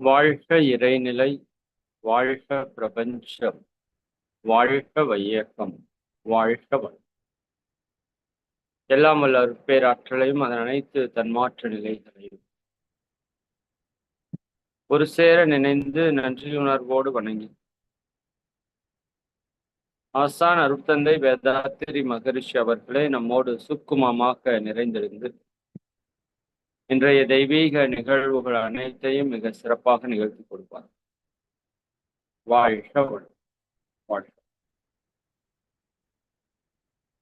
வாழ்க இறைநிலை வாழ்க பிரபஞ்சம் வாழ்க வையகம் வாழ்க வளம். எல்லாம் வல்ல பேராற்றலையும் அதன் அனைத்து தன்மாற்ற நிலைகளையும் ஒரு சேர நினைந்து நன்றியுணர்வோடு வணங்கி. ஆசான் அருட்தந்தை வேதாத்திரி மகரிஷி அவர்களே நம்மோடு சுக்குமமாக நிறைந்திருந்து இன்றைய தெய்வீக நிகழ்வுகள் அனைத்தையும் மிக சிறப்பாக நிகழ்த்தி கொடுப்பார். வாழ்க வாழ்க.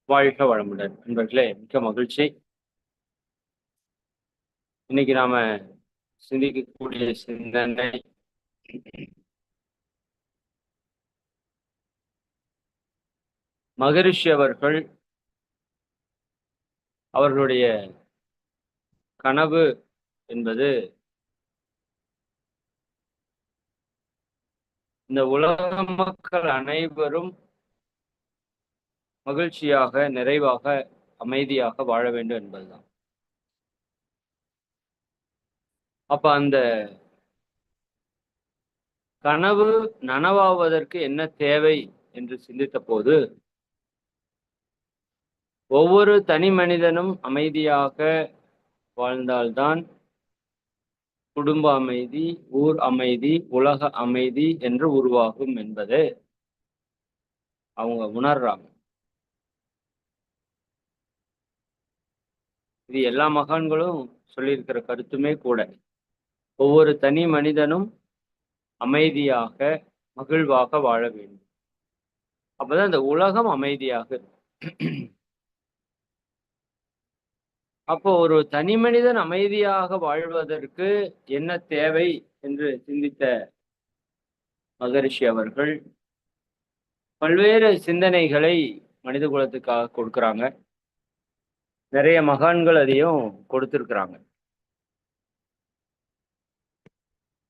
வாழ்க வளமுடன். நண்பர்களே மிக்க மகிழ்ச்சி. இன்னைக்கு நாம சிந்திக்கக்கூடிய சிந்தனை மகரிஷி அவர்கள் அவர்களுடைய கனவு என்பது இந்த உலக மக்கள் அனைவரும் மகிழ்ச்சியாக நிறைவாக அமைதியாக வாழ வேண்டும் என்பதுதான். அப்ப அந்த கனவு நனவாவதற்கு என்ன தேவை என்று சிந்தித்த போது ஒவ்வொரு தனி மனிதனும் அமைதியாக வாழ்ந்தால்தான் குடும்ப அமைதி ஊர் அமைதி உலக அமைதி என்று உருவாகும் என்பது அவங்க உணர்றாங்க. இது எல்லா மகான்களும் சொல்லியிருக்கிற கருத்துமே கூட. ஒவ்வொரு தனி மனிதனும் அமைதியாக மகிழ்வாக வாழ வேண்டும். அப்பதான் இந்த உலகம் அமைதியாக அப்போ ஒரு தனி மனிதன் அமைதியாக வாழ்வதற்கு என்ன தேவை என்று சிந்தித்த மகரிஷி அவர்கள் பல்வேறு சிந்தனைகளை மனித குலத்துக்காக கொடுக்குறாங்க. நிறைய மகான்கள் அதையும் கொடுத்திருக்கிறாங்க.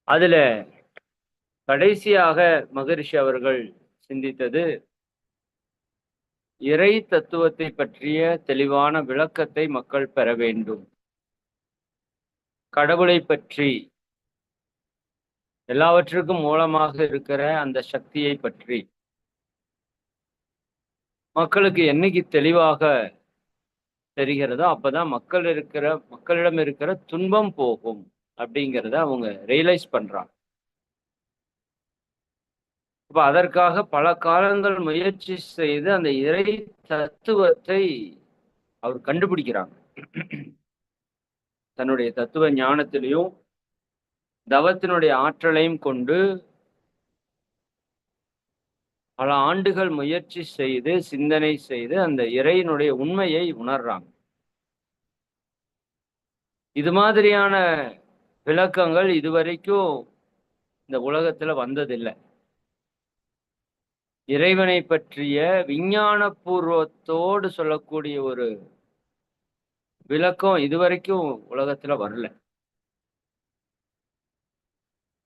அதுல கடைசியாக மகரிஷி அவர்கள் சிந்தித்தது இறை தத்துவத்தை பற்றிய தெளிவான விளக்கத்தை மக்கள் பெற வேண்டும். கடவுளை பற்றி எல்லாவற்றுக்கும் மூலமாக இருக்கிற அந்த சக்தியை பற்றி. மக்களுக்கு என்னைக்கு தெளிவாக தெரிகிறதோ அப்பதான் மக்கள் இருக்கிற மக்களிடம் இருக்கிற துன்பம் போகும் அப்படிங்கிறத அவங்க ரியலைஸ் பண்றாங்க. அப்ப அதற்காக பல காலங்கள் முயற்சி செய்து அந்த இறை தத்துவத்தை அவர் கண்டுபிடிக்கிறாங்க. தன்னுடைய தத்துவ ஞானத்திலையும் தவத்தினுடைய ஆற்றலையும் கொண்டு பல ஆண்டுகள் முயற்சி செய்து சிந்தனை செய்து அந்த இறையினுடைய உண்மையை உணர்றாங்க. இது மாதிரியான விளக்கங்கள் இதுவரைக்கும் இந்த உலகத்துல வந்ததில்லை. இறைவனை பற்றிய விஞ்ஞானபூர்வத்தோடு சொல்லக்கூடிய ஒரு விளக்கம் இதுவரைக்கும் உலகத்துல வரல.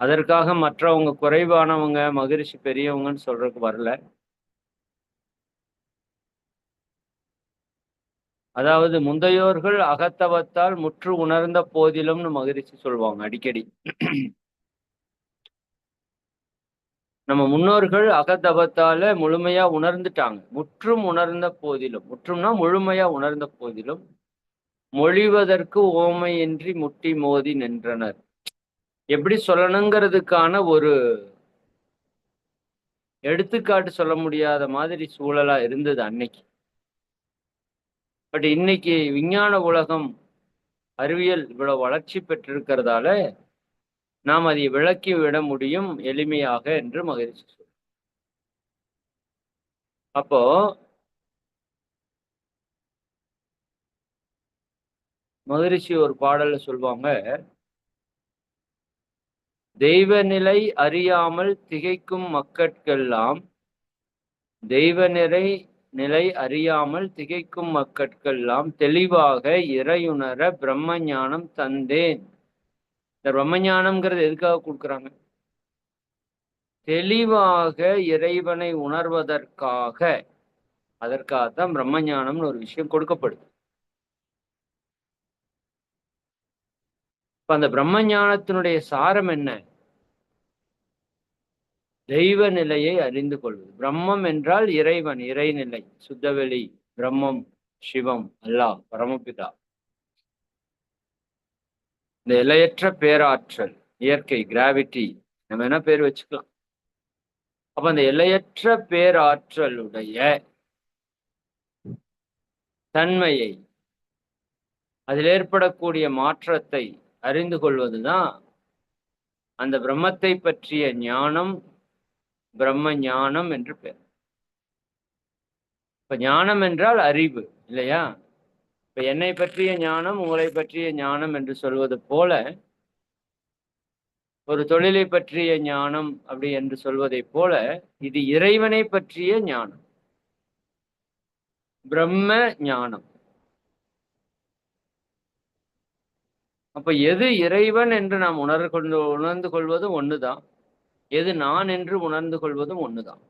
அதற்காக மற்றவங்க குறைவானவங்க மகிழ்ச்சி பெரியவங்கன்னு சொல்றதுக்கு வரல. அதாவது முந்தையோர்கள் அகத்தவத்தால் முற்று உணர்ந்த போதிலும்னு மகிழ்ச்சி சொல்லுவாங்க அடிக்கடி. நம்ம முன்னோர்கள் அகதபத்தால முழுமையா உணர்ந்துட்டாங்க. முற்றும் உணர்ந்த போதிலும் முற்றும்னா முழுமையா உணர்ந்த போதிலும் மொழிவதற்கு ஓமையின்றி முட்டி மோதி நின்றனர். எப்படி சொல்லணுங்கிறதுக்கான ஒரு எடுத்துக்காட்டு சொல்ல முடியாத மாதிரி சூழலா இருந்தது அன்னைக்கு. பட் இன்னைக்கு விஞ்ஞான உலகம் அறிவியல் இவ்வளவு வளர்ச்சி பெற்றிருக்கிறதால நாம் அதை விளக்கி விட முடியும் எளிமையாக என்று மகிழ்ச்சி அப்போ மகிழ்ச்சி ஒரு பாடல்ல சொல்லுவாங்க தெய்வ நிலை அறியாமல் திகைக்கும் மக்கட்கெல்லாம் தெய்வ நிலை நிலை அறியாமல் திகைக்கும் மக்கட்கெல்லாம் தெளிவாக இறையுணர பிரம்ம ஞானம் தந்தேன். இந்த பிரம்மஞானம்ங்கிறது எதுக்காக கொடுக்குறாங்க? தெளிவாக இறைவனை உணர்வதற்காக. அதற்காகத்தான் பிரம்மஞானம்னு ஒரு விஷயம் கொடுக்கப்படுது. இப்ப அந்த பிரம்மஞானத்தினுடைய சாரம் என்ன? தெய்வ நிலையை அறிந்து கொள்வது. பிரம்மம் என்றால் இறைவன் இறைநிலை. சுத்தவெளி பிரம்மம் சிவம் அல்லாஹ் பரமபிதா. இந்த எல்லையற்ற பேராற்றல் இயற்கை கிராவிட்டி நம்ம என்ன பேர் வச்சுக்கலாம்? அப்ப அந்த எல்லையற்ற பேராற்றலுடைய தன்மையை அதில் ஏற்படக்கூடிய மாற்றத்தை அறிந்து கொள்வதுதான் அந்த பிரம்மத்தை பற்றிய ஞானம் பிரம்ம ஞானம் என்று பெயர் இப்ப ஞானம் என்றால் அறிவு இல்லையா? இப்ப என்னை பற்றிய ஞானம் உங்களை பற்றிய ஞானம் என்று சொல்வது போல ஒரு தொழிலை பற்றிய ஞானம் அப்படி என்று சொல்வதைப் போல இது இறைவனை பற்றிய ஞானம். பிரம்ம ஞானம். அப்ப எது இறைவன் என்று நாம் உணர்ந்து கொண்டு உணர்ந்து கொள்வதும் ஒண்ணுதான். எது நான் என்று உணர்ந்து கொள்வதும் ஒண்ணுதான்.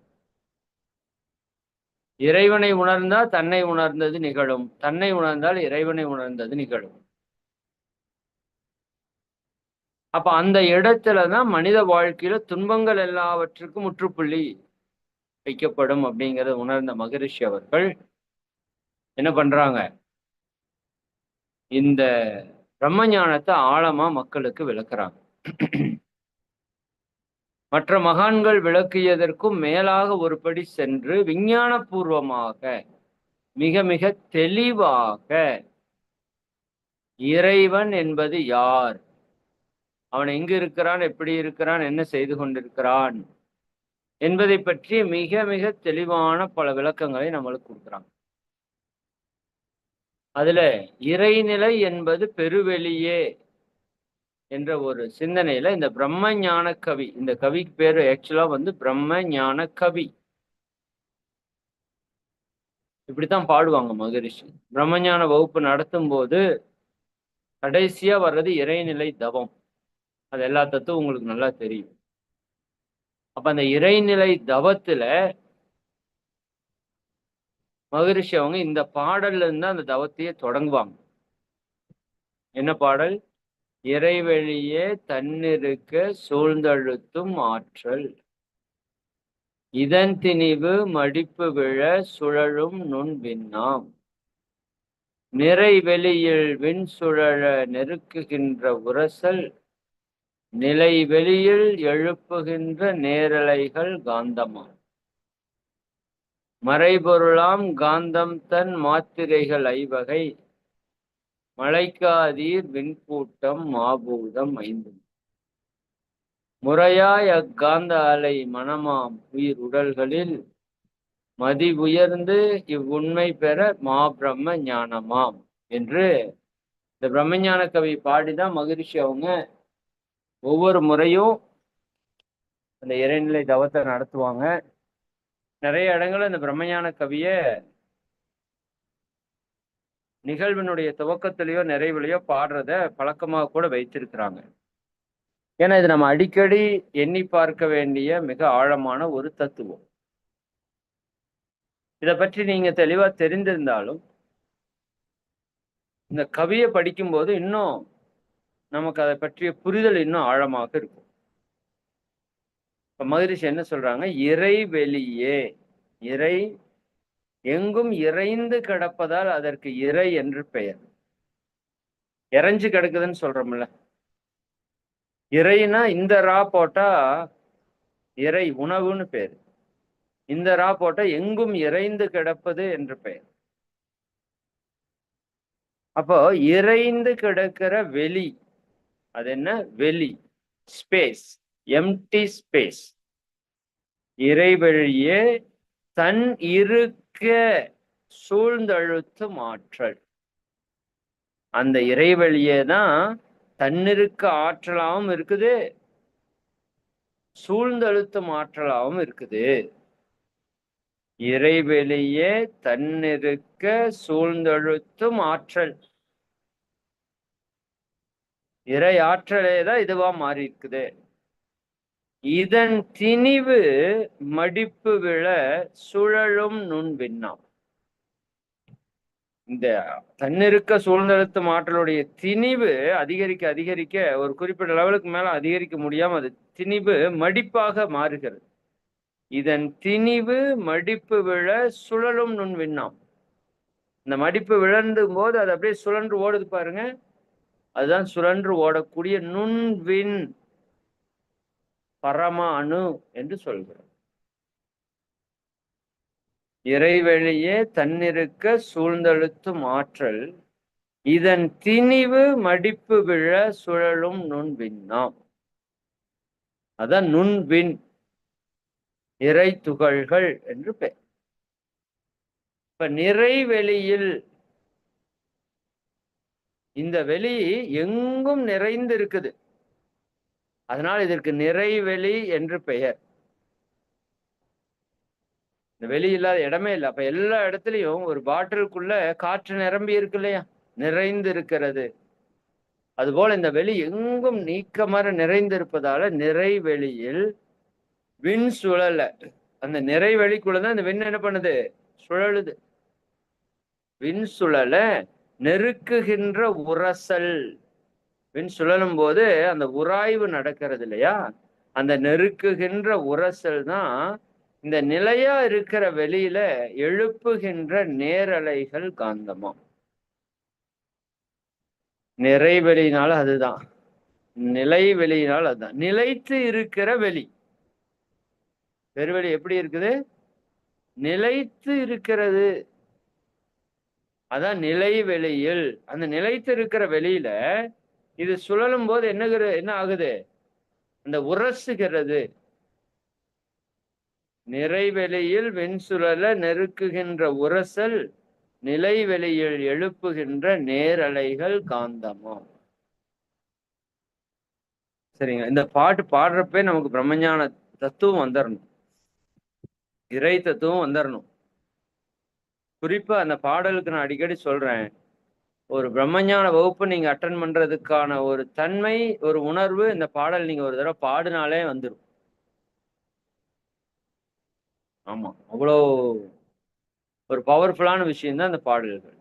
இறைவனை உணர்ந்தால் தன்னை உணர்ந்தது நிகழும். தன்னை உணர்ந்தால் இறைவனை உணர்ந்தது நிகழும். அப்ப அந்த இடத்துலதான் மனித வாழ்க்கையில துன்பங்கள் எல்லாவற்றுக்கும் முற்றுப்புள்ளி வைக்கப்படும் அப்படிங்கிறத உணர்ந்த மகரிஷி அவர்கள் என்ன பண்றாங்க? இந்த பிரம்ம ஞானத்தை ஆழமா மக்களுக்கு விளக்குறாங்க. மற்ற மகான்கள் விளக்கியதற்கும் மேலாக ஒருபடி சென்று விஞ்ஞானபூர்வமாக மிக மிக தெளிவாக இறைவன் என்பது யார்? அவன் எங்கு இருக்கிறான்? எப்படி இருக்கிறான்? என்ன செய்து கொண்டிருக்கிறான்? என்பதை பற்றி மிக மிக தெளிவான பல விளக்கங்களை நம்மளுக்கு கொடுக்குறாங்க. அதுல இறைநிலை என்பது பெருவெளியே. என்ற ஒரு சிந்தனையில இந்த பிரம்ம ஞான கவி இந்த கவிக்கு பேரு ஆக்சுவலா வந்து பிரம்ம ஞான கவி. இப்படித்தான் பாடுவாங்க மகரிஷி. பிரம்மஞான வகுப்பு நடத்தும் போது கடைசியா வர்றது இறைநிலை தவம். அது எல்லா தத்துவம் உங்களுக்கு நல்லா தெரியும். அப்ப அந்த இறைநிலை தவத்துல மகரிஷி அவங்க இந்த பாடல்ல இருந்து அந்த தவத்தையே தொடங்குவாங்க. என்ன பாடல்? இறைவழியே தன்னிருக்க சூழ்ந்தழுத்தும் ஆற்றல். இதன் திணிவு மடிப்பு விழ சுழலும் நுண் விண்ணாம் நிறை வெளியில் விண் சுழல நெருக்குகின்ற உரசல். நிலை வெளியில் எழுப்புகின்ற நேரலைகள் காந்தமாம். மறைபொருளாம் காந்தம் தன் மாத்திரைகள் ஐவகை. மழைக்காதீர் விண்கூட்டம் மாபூதம் ஐந்து முறையாய் அக்காந்த அலை மனமாம் உயிர் உடல்களில் மதி உயர்ந்து இவ்வுண்மை பெற மா பிரம்ம ஞானமாம் என்று இந்த பிரம்மஞான கவி பாடிதான் மகிழ்ச்சி அவங்க. ஒவ்வொரு முறையும் அந்த இறைநிலை தவத்தை நடத்துவாங்க. நிறைய இடங்கள்ல இந்த பிரம்மஞான கவியை நிகழ்வினுடைய துவக்கத்திலேயோ நிறைவிலையோ பாடுறத பழக்கமாக கூட வைத்திருக்கிறாங்க. ஏன்னா இது நம்ம அடிக்கடி எண்ணி பார்க்க வேண்டிய மிக ஆழமான ஒரு தத்துவம். இதை பற்றி நீங்க தெளிவா தெரிந்திருந்தாலும் இந்த கவியை படிக்கும்போது இன்னும் நமக்கு அதை பற்றிய புரிதல் இன்னும் ஆழமாக இருக்கும். இப்ப மகரிஷி என்ன சொல்றாங்க? இறை வெளியே இறை எங்கும் இறைந்து கிடப்பதால் அதற்கு இறை என்று பெயர். இறைஞ்சு கிடக்குதுன்னு சொல்றோம்ல. இறைனா இந்த ரா போட்டா இறை உணவுன்னு பேரு. இந்த ரா போட்டா எங்கும் இறைந்து கிடப்பது என்று பெயர். அப்போ இறைந்து கிடக்கிற வெளி அது என்ன வெளி ஸ்பேஸ் எம்டி ஸ்பேஸ் இறைவழியே தன் இருக்க சூழ்ந்தழுத்து மாற்றல். அந்த இறைவழியே தான் தன்னிருக்க ஆற்றலாகவும் இருக்குது சூழ்ந்தழுத்தும் ஆற்றலாகவும் இருக்குது. இறைவெளியே தன்னிருக்க சூழ்ந்தழுத்தும் ஆற்றல் இறை ஆற்றலே தான் இதுவா மாறி இருக்குது இதன் திணிவு மடிப்பு விழ சுழலும் நுண் விண்ணாம் இந்த தன்னிருக்க சூழ்நிலத்து ஆற்றலுடைய திணிவு அதிகரிக்க அதிகரிக்க ஒரு குறிப்பிட்ட லெவலுக்கு மேல அதிகரிக்க முடியாம அது திணிவு மடிப்பாக மாறுகிறது. இதன் திணிவு மடிப்பு விழ சுழலும் நுண் விண்ணாம் இந்த மடிப்பு விழண்டும் போது அது அப்படியே சுழன்று ஓடுது பாருங்க. அதுதான் சுழன்று ஓடக்கூடிய நுண்வின் பரம அணு என்று சொல்கிறது இறைவெளியே தன்னிருக்க சூழ்ந்தழுத்தும் ஆற்றல் இதன் திணிவு மடிப்பு விழ சுழலும் நுண்விண்ணாம் அதான் நுண்பின் இறை துகள்கள் என்று பெயர். இப்ப நிறைவெளியில் இந்த வெளி எங்கும் நிறைந்து இருக்குது அதனால் இதற்கு நிறைவெளி என்று பெயர். இந்த வெளி இல்லாத இடமே இல்லை. அப்ப எல்லா இடத்துலயும் ஒரு பாட்டிலுக்குள்ள காற்று நிரம்பி இருக்கு இல்லையா? நிறைந்து இருக்கிறது அதுபோல இந்த வெளி எங்கும் நீக்கமர நிறைந்திருப்பதால நிறைவெளியில் விண் சுழல. அந்த நிறைவெளிக்குள்ளதான் இந்த விண் என்ன பண்ணுது? சுழலுது. விண் சுழல நெருக்குகின்ற உரசல். அப்படின்னு சுழலும் போது அந்த உராய்வு நடக்கிறது இல்லையா அந்த நெருக்குகின்ற உரசல் தான் இந்த நிலையா இருக்கிற வெளியில எழுப்புகின்ற நேரலைகள் காந்தமா நிறைவெளினால அதுதான். நிலை வெளியினால் அதுதான். நிலைத்து இருக்கிற வெளி. பெருவெளி எப்படி இருக்குது? நிலைத்து இருக்கிறது. அதான் நிலை வெளியில். அந்த நிலைத்து இருக்கிற வெளியில இது சுழலும் போது என்னகிற என்ன ஆகுது? அந்த உரசுகிறது. நிறைவெளியில் வெண்சுழல நெருக்குகின்ற உரசல் நிலைவெளியில் எழுப்புகின்ற நேரலைகள் காந்தமாம் சரிங்க. இந்த பாட்டு பாடுறப்பே நமக்கு பிரம்மஞான தத்துவம் வந்துடணும் இறை தத்துவம் வந்துடணும் குறிப்பா அந்த பாடலுக்கு நான் அடிக்கடி சொல்றேன். ஒரு பிரம்மஞான வகுப்பு நீங்க அட்டன் பண்றதுக்கான ஒரு தன்மை ஒரு உணர்வு இந்த பாடல் நீங்க ஒரு தடவை பாடினாலே வந்துடும் ஆமா. அவ்வளோ ஒரு பவர்ஃபுல்லான விஷயம்தான் அந்த பாடல்கள்.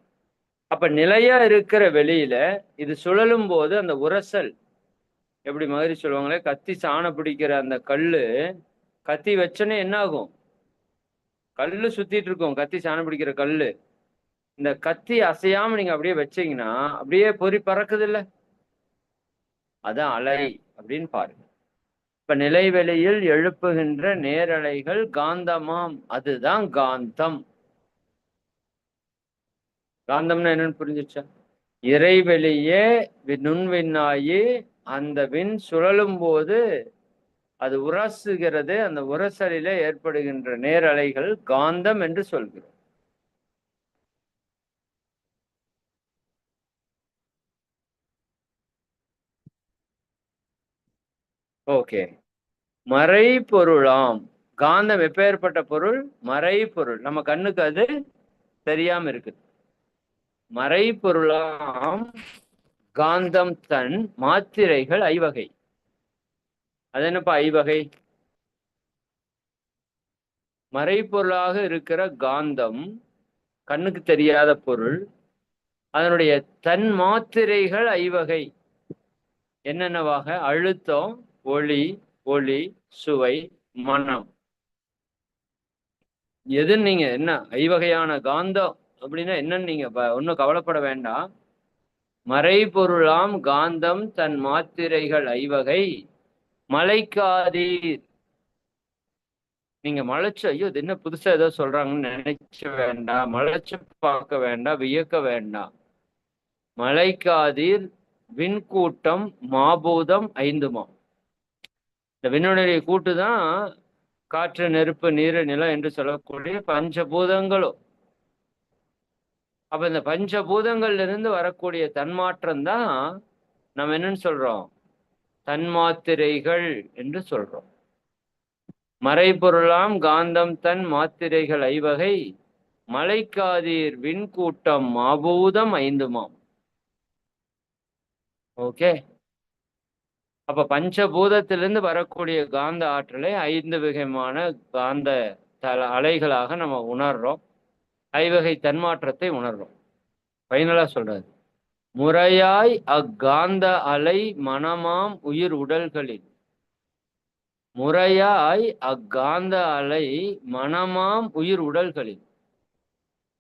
அப்ப நிலையா இருக்கிற வெளியில இது சுழலும் போது அந்த உரசல் எப்படி மாதிரி சொல்லுவாங்களே கத்தி சாணம் பிடிக்கிற அந்த கல்லு கத்தி வச்சோன்னே என்ன ஆகும் கல்லு சுத்திட்டு இருக்கும் கத்தி சாணம் பிடிக்கிற கல்லு. இந்த கத்தி அசையாம நீங்க அப்படியே வச்சீங்கன்னா அப்படியே பொறி பறக்குது இல்ல அதான் அலை அப்படின்னு பாருங்க. இப்ப நிலைவெளியில் எழுப்புகின்ற நேரலைகள் காந்தமாம். அதுதான் காந்தம். காந்தம்னா என்னன்னு புரிஞ்சிச்சா இறைவெளியே வி- நுண்விண்ணாயி அந்த விண் சுழலும் போது அது உரசுகிறது அந்த உரசலிலே ஏற்படுகின்ற நேரலைகள் காந்தம் என்று சொல்கிறோம். ஓகே. மறைப்பொருளாம் காந்தம் எப்பேற்பட்ட பொருள்? மறைப்பொருள் நம்ம கண்ணுக்கு அது தெரியாம இருக்குது. மறைப்பொருளாம் காந்தம் தன் மாத்திரைகள் ஐவகை. அது என்னப்பா ஐவகை? மறைப்பொருளாக இருக்கிற காந்தம் கண்ணுக்கு தெரியாத பொருள். அதனுடைய தன் மாத்திரைகள் ஐவகை. என்னென்னவாக? அழுத்தம் ஒளி ஒளி சுவை மனம். எது நீங்க என்ன ஐவகையான காந்தம் அப்படின்னா என்னன்னு நீங்க ஒன்றும் கவலைப்பட வேண்டாம். மறைபொருளாம் காந்தம் தன் மாத்திரைகள் ஐவகை. மலைக்காதீர். நீங்க மலைச்சு ஐயோ இது என்ன புதுசா ஏதோ சொல்றாங்கன்னு நினைச்ச வேண்டாம். மலைச்சு பார்க்க வேண்டாம் வியக்க வேண்டாம். மலைக்காதீர் விண்கூட்டம் மாபூதம் ஐந்துமாம் இந்த விண்ணுடைய கூட்டு தான் காற்று நெருப்பு நீர் நிலம் என்று சொல்லக்கூடிய பஞ்சபூதங்களும் அப்ப இந்த பஞ்சபூதங்கள்ல இருந்து வரக்கூடிய தன்மாற்றம் தான் நம்ம என்னன்னு சொல்றோம்? தன்மாத்திரைகள் என்று சொல்றோம். மறைபொருளாம் காந்தம் தன் மாத்திரைகள் ஐவகை. மலைக்காதீர் விண்கூட்டம் மாபூதம் ஐந்துமாம். ஓகே? அப்ப பஞ்சபூதத்திலிருந்து வரக்கூடிய காந்த ஆற்றலை ஐந்து வகையான காந்த தல அலைகளாக நம்ம உணர்றோம். ஐவகை தன்மாற்றத்தை உணர்றோம். ஃபைனலா சொல்றாரு. முறையாய் அக்காந்த அலை மனமாம் உயிர் உடல்களில். முறையாய் அக்காந்த அலை மனமாம் உயிர் உடல்களில்.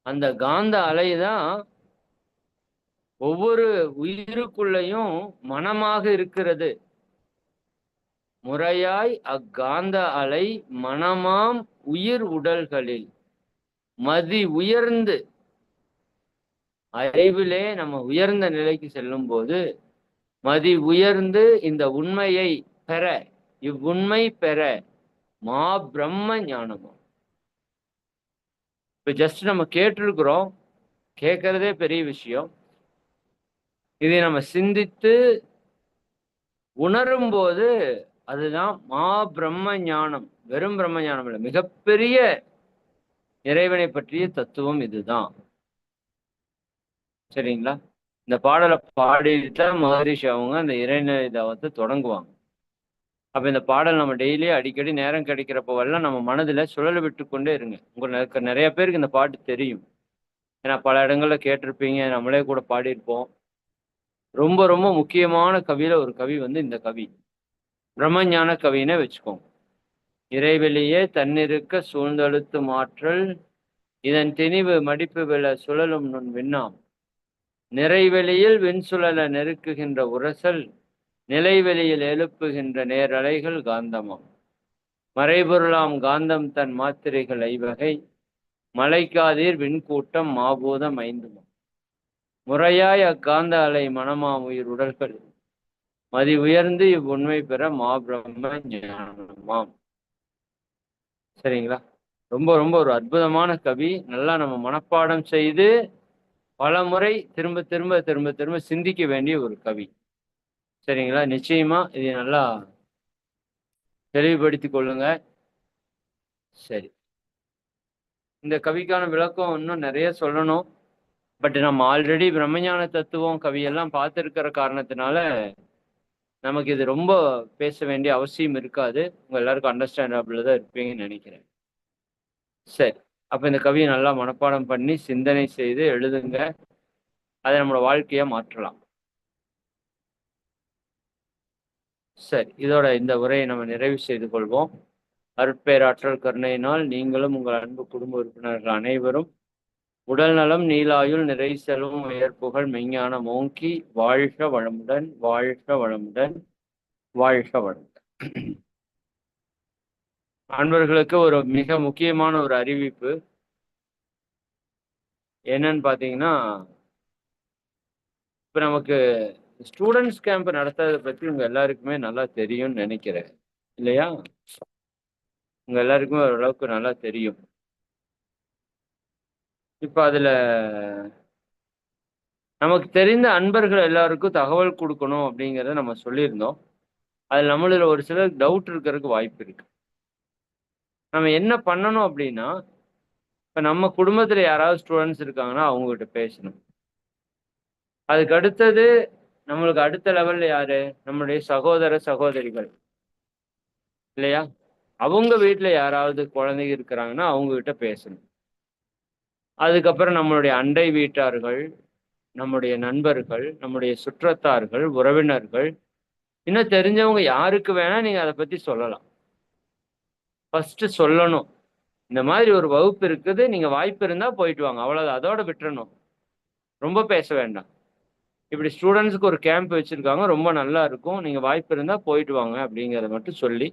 அந்த காந்த அலை தான் ஒவ்வொரு உயிருக்குள்ளேயும் மனமாக இருக்கிறது. முறையாய் அக்காந்த அலை மனமாம் உயிர் உடல்களில். மதி உயர்ந்து அறிவிலே நம்ம உயர்ந்த நிலைக்கு செல்லும் போது மதி உயர்ந்து இந்த உண்மையை பெற இவ்வுண்மை பெற மா பிரம்ம ஞானமும். இப்ப ஜஸ்ட் நம்ம கேட்டிருக்கிறோம் கேட்கறதே பெரிய விஷயம். இதை நம்ம சிந்தித்து உணரும் போது அதுதான் மா பிரம்ம ஞானம் வெறும் பிரம்ம ஞானம் இல்லை. மிகப்பெரிய இறைவனை பற்றிய தத்துவம் இதுதான். சரிங்களா? இந்த பாடலை பாடித்தான் மகரிஷி அவங்க அந்த இறைநிலை தொடங்குவாங்க. அப்ப இந்த பாடல் நம்ம டெய்லி அடிக்கடி நேரம் கிடைக்கிறப்பவெல்லாம் நம்ம மனதுல சுழல விட்டு கொண்டே இருங்க. உங்களுக்கு நிறைய பேருக்கு இந்த பாட்டு தெரியும். ஏன்னா பல இடங்கள்ல கேட்டிருப்பீங்க. நம்மளே கூட பாடியிருப்போம். ரொம்ப ரொம்ப முக்கியமான கவியில ஒரு கவி வந்து இந்த கவி. பிரம்மஞான கவினை வச்சுக்கோங்க. இறைவெளியே தன்னிருக்க சூழ்ந்தழுத்து மாற்றல் இதன் திணிவு மடிப்பு விழ சுழலும் நுண் விண்ணாம். நிறைவெளியில் விண்சுழல நெருக்குகின்ற உரசல் நிலைவெளியில் எழுப்புகின்ற நேரலைகள் காந்தமாம். மறைபொருளாம் காந்தம் தன் மாத்திரைகள் ஐவகை மலைக்காதீர் விண்கூட்டம் மாபூதம் ஐந்துமாம். முறையாய் அக்காந்த அலை மனமாம் உயிர் உடல்கள் மதி உயர்ந்து இவ்வுண்மை பெற மாபிரம்ம ஞானமாம். சரிங்களா? ரொம்ப ரொம்ப ஒரு அற்புதமான கவி. நல்லா நம்ம மனப்பாடம் செய்து பல முறை திரும்ப திரும்ப திரும்ப திரும்ப சிந்திக்க வேண்டிய ஒரு கவி. சரிங்களா? நிச்சயமா இதை நல்லா தெளிவுபடுத்தி கொள்ளுங்க. சரி. இந்த கவிக்கான விளக்கம் இன்னும் நிறைய சொல்லணும். பட் நம்ம ஆல்ரெடி பிரம்மஞான தத்துவம் கவியெல்லாம் பார்த்துருக்கிற காரணத்தினால நமக்கு இது ரொம்ப பேச வேண்டிய அவசியம் இருக்காது. உங்க எல்லாருக்கும் அண்டர்ஸ்டாண்டபிள் தான் இருப்பீங்கன்னு நினைக்கிறேன். சரி. அப்ப இந்த கவியை நல்லா மனப்பாடம் பண்ணி சிந்தனை செய்து எழுதுங்க. அதை நம்மளோட வாழ்க்கையா மாற்றலாம். சரி. இதோட இந்த உரையை நம்ம நிறைவு செய்து கொள்வோம். அருட்பேராற்றல் கருணையினால் நீங்களும் உங்கள் அன்பு குடும்ப உறுப்பினர்கள் அனைவரும் உடல் நலம் நீலாயுள் நிறை செல்வம் உயர்ப்புகள் மெய்ஞான மோங்கி வாழ்க வளமுடன் வாழ்க வளமுடன் வாழ்க வளமுடன். அன்பர்களுக்கு ஒரு மிக முக்கியமான ஒரு அறிவிப்பு. என்னன்னு பார்த்தீங்கன்னா இப்போ நமக்கு ஸ்டூடெண்ட்ஸ் கேம்ப் நடத்துறதை பற்றி உங்க எல்லாருக்குமே நல்லா தெரியும்னு நினைக்கிறேன். இல்லையா? உங்க எல்லாருக்குமே ஓரளவுக்கு நல்லா தெரியும். இப்போ அதில் நமக்கு தெரிந்த அன்பர்கள் எல்லாருக்கும் தகவல் கொடுக்கணும் அப்படிங்கிறத நம்ம சொல்லியிருந்தோம். அதில் நம்மள ஒரு சில டவுட் இருக்கிறதுக்கு வாய்ப்பு இருக்கு. நம்ம என்ன பண்ணணும் அப்படின்னா இப்போ நம்ம குடும்பத்தில் யாராவது ஸ்டூடெண்ட்ஸ் இருக்காங்கன்னா அவங்ககிட்ட பேசணும். அதுக்கு அடுத்தது நம்மளுக்கு அடுத்த லெவல்ல யாரு? நம்மளுடைய சகோதர சகோதரிகள். இல்லையா? அவங்க வீட்டில் யாராவது குழந்தைங்க இருக்கிறாங்கன்னா அவங்க கிட்ட பேசணும். அதுக்கப்புறம் நம்மளுடைய அண்டை வீட்டார்கள் நம்முடைய நண்பர்கள் நம்முடைய சுற்றத்தார்கள் உறவினர்கள் இன்னும் தெரிஞ்சவங்க யாருக்கு வேணா நீங்க அதை பத்தி சொல்லலாம். ஃபர்ஸ்ட் சொல்லணும். இந்த மாதிரி ஒரு வகுப்பு இருக்குது நீங்க வாய்ப்பு இருந்தா போயிட்டு வாங்க. அவ்வளோ அதோட விட்டுறணும். ரொம்ப பேச வேண்டாம். இப்படி ஸ்டூடெண்ட்ஸுக்கு ஒரு கேம்ப் வச்சிருக்காங்க. ரொம்ப நல்லா இருக்கும். நீங்க வாய்ப்பு இருந்தா போயிட்டு வாங்க அப்படிங்கிறத மட்டும் சொல்லி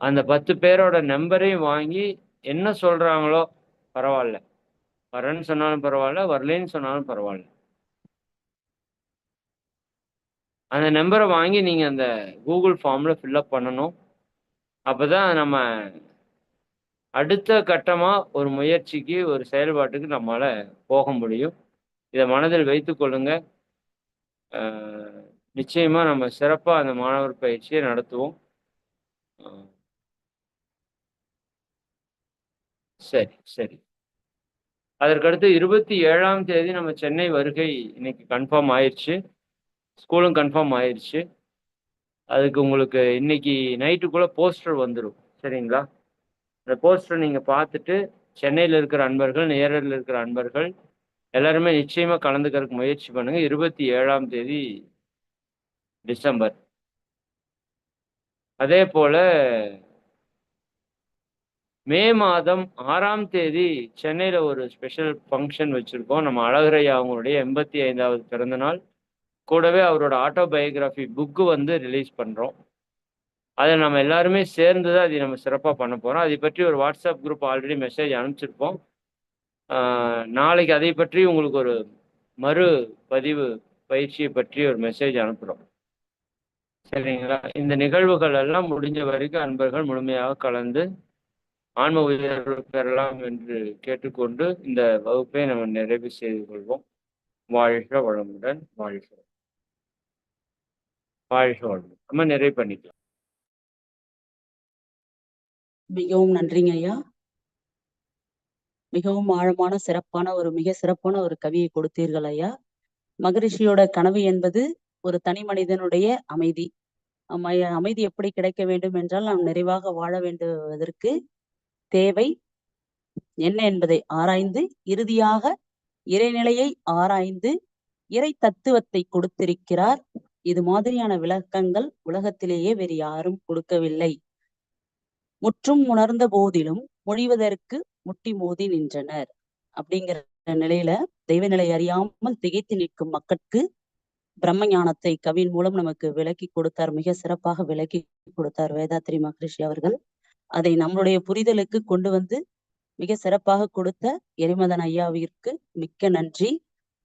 அந்த பத்து பேரோட நம்பரையும் வாங்கி என்ன சொல்றாங்களோ பரவாயில்ல வரேன்னு சொன்னாலும் பரவாயில்ல வரலன்னு சொன்னாலும் பரவாயில்ல அந்த நம்பரை வாங்கி நீங்க அந்த கூகுள் ஃபார்ம்ல ஃபில்லப் பண்ணணும். அப்பதான் நம்ம அடுத்த கட்டமா ஒரு முயற்சிக்கு ஒரு செயல்பாட்டுக்கு நம்மளால போக முடியும். இதை மனதில் வைத்து கொள்ளுங்க. நிச்சயமா நம்ம சிறப்பாக அந்த மாணவர் பயிற்சியை நடத்துவோம். சரி சரி. அதற்கடுத்து இருபத்தி ஏழாம் தேதி நம்ம சென்னை வருகை இன்னைக்கு கன்ஃபார்ம் ஆயிடுச்சு ஸ்கூலும் கன்ஃபார்ம் ஆயிடுச்சு அதுக்கு உங்களுக்கு இன்னைக்கு நைட்டுக்குள்ளே போஸ்டர் வந்துடும் சரிங்களா? அந்த போஸ்டர் நீங்கள் பார்த்துட்டு சென்னையில் இருக்கிற அன்பர்கள் நேரில் இருக்கிற அன்பர்கள் எல்லாருமே நிச்சயமாக கலந்துக்கிறதுக்கு முயற்சி பண்ணுங்கள் இருபத்தி ஏழாம் தேதி டிசம்பர். அதே போல் மே மாதம் ஆறாம் தேதி சென்னையில் ஒரு ஸ்பெஷல் ஃபங்க்ஷன் வச்சுருக்கோம். நம்ம அழகரையா அவங்களுடைய எண்பத்தி ஐந்தாவது பிறந்த நாள். கூடவே அவரோட ஆட்டோபயோகிராஃபி புக்கு வந்து ரிலீஸ் பண்ணுறோம் அதை நம்ம எல்லாருமே சேர்ந்து தான் அதை நம்ம சிறப்பாக பண்ண போகிறோம் அதை பற்றி ஒரு வாட்ஸ்அப் குரூப் ஆல்ரெடி மெசேஜ் அனுப்பிச்சிருப்போம். நாளைக்கு அதை பற்றி உங்களுக்கு ஒரு மறு பதிவு பயிற்சியை பற்றி ஒரு மெசேஜ் அனுப்புகிறோம் சரிங்களா? இந்த நிகழ்வுகள் எல்லாம் முடிஞ்ச வரைக்கும் அன்பர்கள் முழுமையாக கலந்து ஆன்ம உயர்வு பெறலாம் என்று கேட்டுக்கொண்டு இந்த வகுப்பை நம்ம நிறைவு செய்து கொள்வோம். வாழ்க வளமுடன் வாழ்க வாழ்க வளமுடன். நம்ம நிறைவு பண்ணிக்கலாம். மிகவும் நன்றிங்க ஐயா. மிகவும் ஆழமான சிறப்பான ஒரு மிக சிறப்பான ஒரு கவியை கொடுத்தீர்கள் ஐயா. மகரிஷியோட கனவு என்பது ஒரு தனி மனிதனுடைய அமைதி. அமைதி எப்படி கிடைக்க வேண்டும் என்றால் நாம் நிறைவாக வாழ வேண்டுவதற்கு தேவை என்ன என்பதை ஆராய்ந்து இறுதியாக இறைநிலையை ஆராய்ந்து இறை தத்துவத்தை கொடுத்திருக்கிறார். இது மாதிரியான விளக்கங்கள் உலகத்திலேயே வேறு யாரும் கொடுக்கவில்லை. முற்றும் உணர்ந்த போதிலும் மொழிவதற்கு முட்டி மோதி நின்றனர். அப்படிங்கிற நிலையில தெய்வ நிலை அறியாமல் திகைத்து நிற்கும் மக்களுக்கு பிரம்ம ஞானத்தை கவியின் மூலம் நமக்கு விளக்கி கொடுத்தார். மிக சிறப்பாக விளக்கி கொடுத்தார் வேதாத்ரி மகரிஷி அவர்கள். அதை நம்மளுடைய புரிதலுக்கு கொண்டு வந்து மிக சிறப்பாக கொடுத்த எரிமதன் ஐயாவிற்கு மிக்க நன்றி.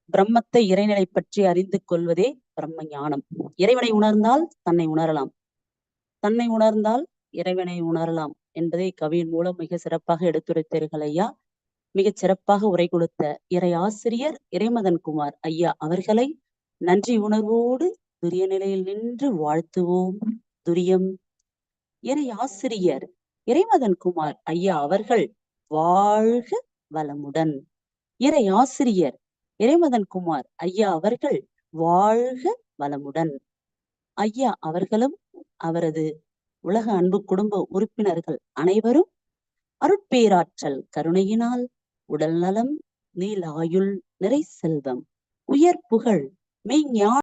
பிரம்மத்தை இறைநிலை பற்றி அறிந்து கொள்வதே பிரம்ம ஞானம். இறைவனை உணர்ந்தால் தன்னை உணரலாம். தன்னை உணர்ந்தால் இறைவனை உணரலாம் என்பதை கவியின் மூலம் மிக சிறப்பாக எடுத்துரைத்தீர்கள் ஐயா. மிகச் சிறப்பாக உரை கொடுத்த இறை ஆசிரியர் இறைமதன் குமார் ஐயா அவர்களை நன்றி உணர்வோடு துரிய நிலையில் நின்று வாழ்த்துவோம். துரியம். இறை ஆசிரியர் இறைமதன் குமார் ஐயா அவர்கள் வாழ்க வளமுடன். இறை ஆசிரியர் இறைமதன் குமார் ஐயா அவர்கள் வாழ்க வளமுடன். ஐயா அவர்களும் அவரது உலக அன்பு குடும்ப உறுப்பினர்கள் அனைவரும் அருட்பேராற்றல் கருணையினால் உடல் நலம் நீலாயுள் நிறை செல்வம் உயர் புகழ் மெய்ஞான